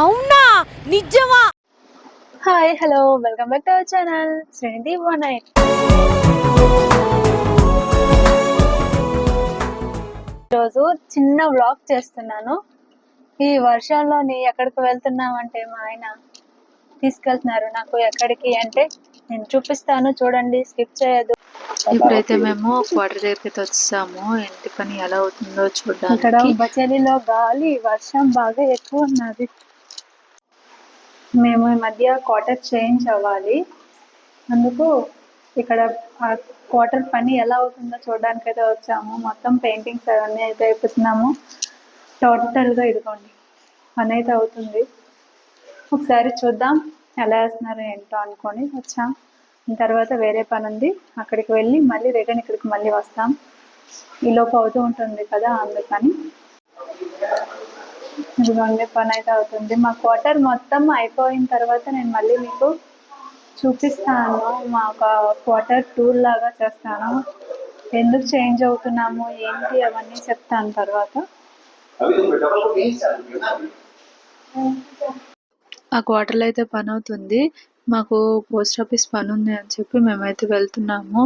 అవునా? నిజమా? Hi hello welcome back to our channel శ్రేణిది one night ఈరోజు చిన్న వ్లాగ్ చేస్తున్నాను. ఈ వర్షంలోని ఎక్కడికి వెళ్తున్నామంటే మా ఆయన తీసుకెళ్తున్నారు. నాకు ఎక్కడికి అంటే నేను చూపిస్తాను. చూడండి స్కిప్ చేయొద్దు. ఇప్పుడైతే మేము క్వార్టర్ దగ్గరికి అయితే వచ్చాము ఇంటి పని ఎలా అవుతుందో ఇక్కడ చూడడానికి బచలిలో గాలి వర్షం బాగా ఎక్కువ ఉన్నది. మేము ఈ మధ్య క్వార్టర్ చేంజ్ అవ్వాలి. అందుకు ఇక్కడ ఆ క్వార్టర్ పని ఎలా అవుతుందో చూడడానికి అయితే వచ్చాము. మొత్తం పెయింటింగ్స్ అవన్నీ అయితే అయిపోతున్నాము. టోటల్గా ఇదిగోండి పని అయితే అవుతుంది. ఒకసారి చూద్దాం ఎలా వేస్తున్నారు ఏంటో అనుకొని వచ్చాం. తర్వాత వేరే పని ఉంది అక్కడికి వెళ్ళి మళ్ళీ రిటర్న్ ఇక్కడికి మళ్ళీ వస్తాం. ఈలోపు అవుతూ ఉంటుంది కదా అందుకని ఇదిగోండి పని అయితే అవుతుంది. మా క్వార్టర్ మొత్తం అయిపోయిన తర్వాత నేను మళ్ళీ మీకు చూపిస్తాను. మా ఒక క్వార్టర్ టూర్ లాగా చేస్తాను. ఎందుకు చేంజ్ అవుతున్నాము ఏంటి అవన్నీ చెప్తాను తర్వాత. ఆ క్వార్టర్లో అయితే పని అవుతుంది. మాకు పోస్ట్ ఆఫీస్ పని ఉంది అని చెప్పి మేమైతే వెళ్తున్నాము.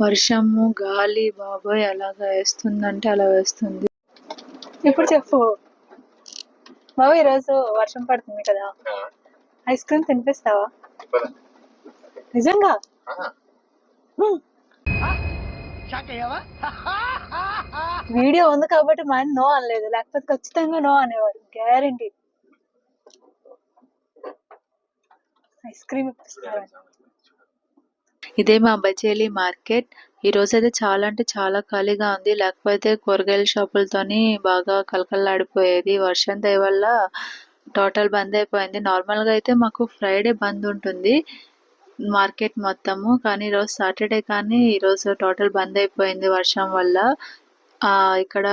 వర్షము గాలి బాబోయ్ ఎలాగ వేస్తుందంటే అలా వేస్తుంది. ఇప్పుడు చెప్పు. బాబు ఈరోజు వర్షం పడుతుంది కదా? ఐస్ క్రీమ్ తినిపిస్తావా? నిజంగా. వీడియో ఉంది కాబట్టి మా ఆయన నో అనలేదు. లేకపోతే ఖచ్చితంగా నో అనేవారు గ్యారంటీ. ఐస్ క్రీమ్ ఇదే మా బచేలి మార్కెట్. ఈ రోజు అయితే చాలా అంటే చాలా ఖాళీగా ఉంది. లేకపోతే కూరగాయల షాపులతోని బాగా కలకలలాడిపోయేది వర్షం దయ వల్ల టోటల్ బంద్ అయిపోయింది. నార్మల్గా అయితే మాకు ఫ్రైడే బంద్ ఉంటుంది. మార్కెట్ మొత్తము. కానీ ఈరోజు సాటర్డే కానీ ఈరోజు టోటల్ బంద్ అయిపోయింది వర్షం వల్ల. ఇక్కడ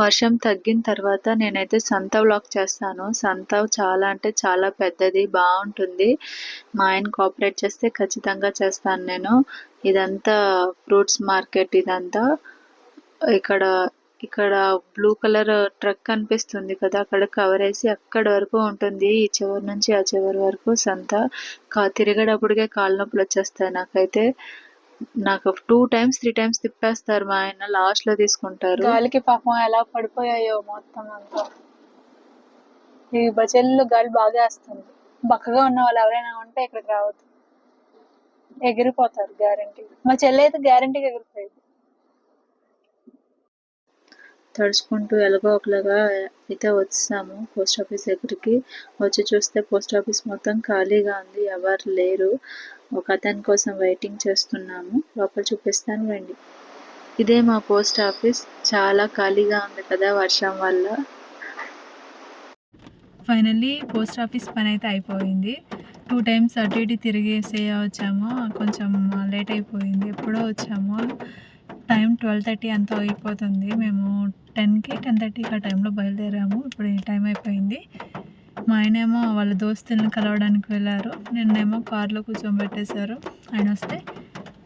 వర్షం తగ్గిన తర్వాత నేనైతే సంత వ్లాగ్ చేస్తాను. సంత చాలా అంటే చాలా పెద్దది బాగుంటుంది. మా ఆయన కోఆపరేట్ చేస్తే ఖచ్చితంగా చేస్తాను నేను. ఇదంతా ఫ్రూట్స్ మార్కెట్ ఇదంతా. ఇక్కడ ఇక్కడ బ్లూ కలర్ ట్రక్ కనిపిస్తుంది కదా అక్కడ కవర్ వేసి అక్కడ వరకు ఉంటుంది. ఈ చివరి నుంచి ఆ చివరి వరకు సంత. కా తిరిగేటప్పటికే కాళ్ళ నొప్పులు వచ్చేస్తాయి నాకైతే. నాకు టూ టైమ్స్ త్రీ టైమ్స్ తిప్పేస్తారు మా ఆయన. లాస్ట్లో తీసుకుంటారు. గాలికి పాపం ఎలా పడిపోయాయో మొత్తం అంతా. ఈ బజల్లో గాలి బాగా వేస్తుంది. బక్కగా ఉన్న వాళ్ళు ఎవరైనా ఉంటే ఇక్కడికి రావద్దు. ఎగిరిపోతారు గ్యారంటీ మా చెల్లి అయితే గ్యారంటీగా ఎగిరిపోయింది. తడుచుకుంటూ ఎలాగో ఒకలాగా అయితే వచ్చాము పోస్ట్ ఆఫీస్ దగ్గరికి వచ్చి చూస్తే పోస్ట్ ఆఫీస్ మొత్తం ఖాళీగా ఉంది. ఎవరు లేరు. ఒక అతని కోసం వెయిటింగ్ చేస్తున్నాము. లోపల చూపిస్తాను రండి. ఇదే మా పోస్ట్ ఆఫీస్. చాలా ఖాళీగా ఉంది కదా వర్షం వల్ల. ఫైనల్లీ పోస్ట్ ఆఫీస్ పని అయితే అయిపోయింది. టూ టైమ్స్ అటు ఇటు తిరిగేసే వచ్చాము. కొంచెం లేట్ అయిపోయింది. ఎప్పుడో వచ్చాము. టైం ట్వెల్వ్ థర్టీ అంతా అయిపోతుంది. మేము టెన్కి టెన్ థర్టీకి ఆ టైంలో బయలుదేరాము. ఇప్పుడు ఈ టైం అయిపోయింది. మా ఆయన ఏమో వాళ్ళ దోస్తుల్ని కలవడానికి వెళ్ళారు. నిన్నేమో కార్లో కూర్చోబెట్టేశారు ఆయన వస్తే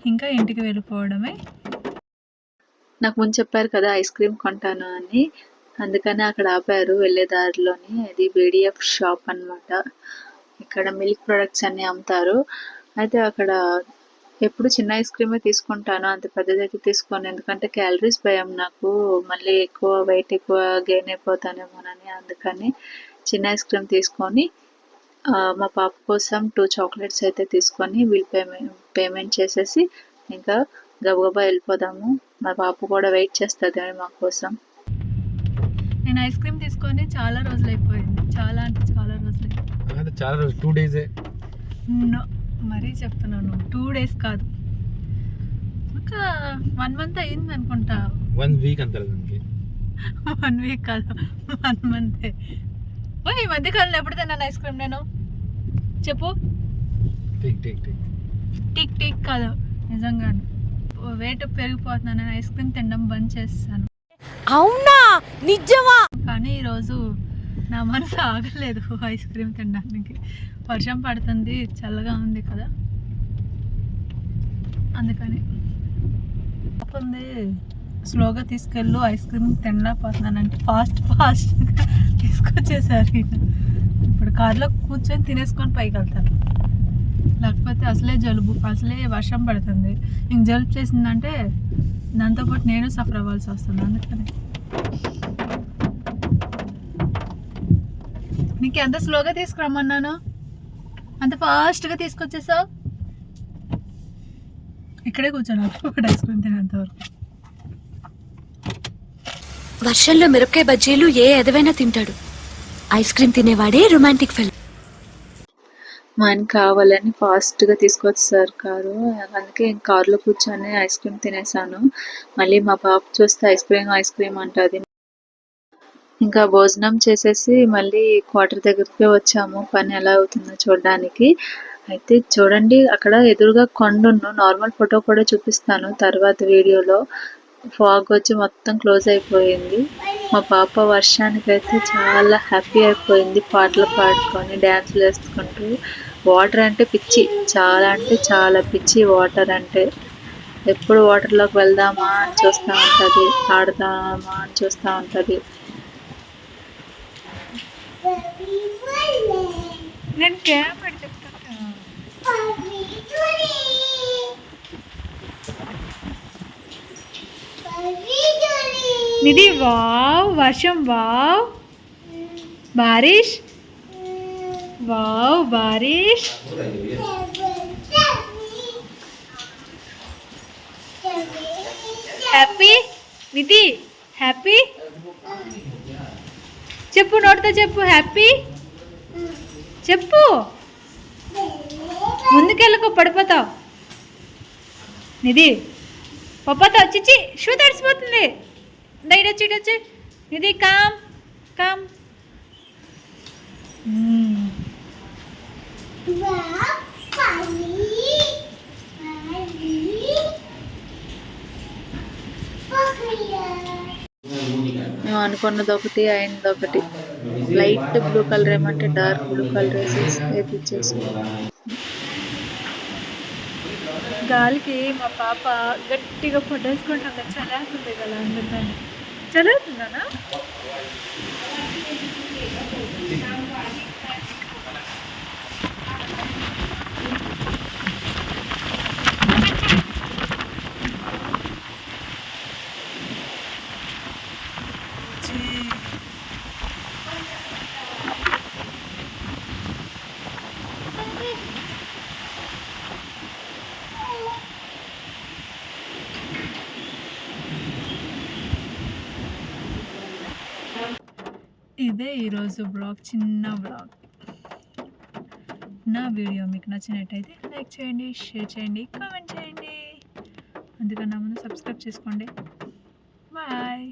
ఇంకా ఇంటికి వెళ్ళిపోవడమే. నాకు ముందు చెప్పారు కదా ఐస్ క్రీమ్ కొంటాను అని. అందుకని అక్కడ ఆపారు వెళ్ళే దారిలోని. అది బీడిఎఫ్ షాప్ అన్నమాట. ఇక్కడ మిల్క్ ప్రొడక్ట్స్ అన్ని అమ్ముతారు. అయితే అక్కడ ఎప్పుడు చిన్న ఐస్ క్రీమే తీసుకుంటాను అంత పెద్దది అయితే తీసుకోను. ఎందుకంటే క్యాలరీస్ భయం నాకు. మళ్ళీ ఎక్కువ వెయిట్ ఎక్కువ గెయిన్ అయిపోతానేమోనని అందుకని చిన్న ఐస్ క్రీమ్ తీసుకొని మా పాప కోసం టూ చాక్లెట్స్ అయితే తీసుకొని బిల్ పేమెంట్ పేమెంట్ చేసేసి ఇంకా గబగబా వెళ్ళిపోదాము. మా పాప కూడా వెయిట్ చేస్తుంది మా కోసం. నేను ఐస్ క్రీమ్ తీసుకొని చాలా రోజులు అయిపోయింది చాలా అంటే చాలా రోజులు అంటే చాలా రోజు టూ డేసే నో. మరీ చెప్తున్నాను. టూ డేస్ కాదు. ఒక వన్ మంత్ అయింది అనుకుంటా. వన్ వీక్ అంటారు దానికి. వన్ వీక్ కాదు. వన్ మంత్ ఈ మధ్య కాలంలో ఎప్పుడు తిన్నాను ఐస్ క్రీమ్ నేను? చెప్పు. Take take take tick tick కాదు. నిజంగానే. వెయిట్ పెరిగిపోతున్నాను. నేను ఐస్ క్రీమ్ తినడం బంద్ చేస్తాను. అవునా? నిజమా? కానీ ఈరోజు నా మనసు ఆగలేదు ఐస్ క్రీమ్ తినడానికి. వర్షం పడుతుంది చల్లగా ఉంది కదా. అందుకని. ఉంది స్లోగా తీసుకెళ్ళు ఐస్ క్రీమ్ తినలేకపోతున్నానంటే ఫాస్ట్ ఫాస్ట్గా తీసుకొచ్చేసారు ఇప్పుడు కారులో కూర్చొని తినేసుకొని పైకి వెళ్తారు. లేకపోతే అసలే జలుబు అసలే వర్షం పడుతుంది. ఇంక జలుబు చేసిందంటే దాంతోపాటు నేను సఫర్ అవ్వాల్సి వస్తుంది. అందుకని. నీకు ఎంత స్లోగా తీసుకురమ్మన్నాను? అంత ఫాస్ట్గా తీసుకొచ్చేసావు? ఇక్కడే కూర్చోను ఐస్ క్రీమ్ తినేంత వరకు. వర్షంలో మిరపకాయ బజ్జీలు ఏ ఎదవైనా తింటాడు. ఐస్ క్రీమ్ తినేవాడే రొమాంటిక్ ఫెల్ మా ఆయన కావాలని ఫాస్ట్గా తీసుకొచ్చేసారు కారు. అందుకే ఇంక కారులో కూర్చొని ఐస్ క్రీమ్ తినేసాను. మళ్ళీ మా పాప చూస్తే ఐస్ క్రీమ్ ఐస్ క్రీమ్ అంటుంది. ఇంకా భోజనం చేసేసి మళ్ళీ క్వార్టర్ దగ్గరికి వచ్చాము. పని ఎలా అవుతుందో చూడడానికి. అయితే చూడండి అక్కడ ఎదురుగా కొండను నార్మల్ ఫోటో కూడా చూపిస్తాను తర్వాత వీడియోలో. ఫాగ్ వచ్చి మొత్తం క్లోజ్ అయిపోయింది. మా పాప వర్షానికి అయితే చాలా హ్యాపీ అయిపోయింది పాటలు పాడుకొని డ్యాన్సులు వేసుకుంటూ. వాటర్ అంటే పిచ్చి చాలా అంటే చాలా పిచ్చి వాటర్ అంటే. ఎప్పుడు వాటర్లోకి వెళ్దామా అని చూస్తూ ఉంటుంది ఆడదామా అని చూస్తూ ఉంటుంది. నేను కెమెరా చెప్తాను నిధి వావ్ వర్షం వావ్. బారిష్. వావ్ బారిష్. హ్యాపీ? నిధి హ్యాపీ? చెప్పు నోటితో చెప్పు హ్యాపీ? చెప్పు. ముందుకెళ్ళకు పడిపోతావు. నిధి పడిపోతావు. చిచ్చి షూ తడిసిపోతుంది. దయడొచ్చి ఇటొచ్చి నిధి కామ్ కామ్ మేము. అనుకున్నది ఒకటి అయింది ఒకటి. లైట్ బ్లూ కలర్ ఏమంటే డార్క్ బ్లూ కలర్ వేసేసి వేపించేసి గాలికి మా పాప గట్టిగా పొట్టేసుకుంటుంది చలేస్తుంది కదా అందుకని చదువుతుందనా ఇదే ఈరోజు బ్లాగ్ చిన్న బ్లాగ్. నా వీడియో మీకు నచ్చినట్టయితే లైక్ చేయండి షేర్ చేయండి కామెంట్ చేయండి. అందుకన్నా ముందు సబ్స్క్రైబ్ చేసుకోండి. బాయ్.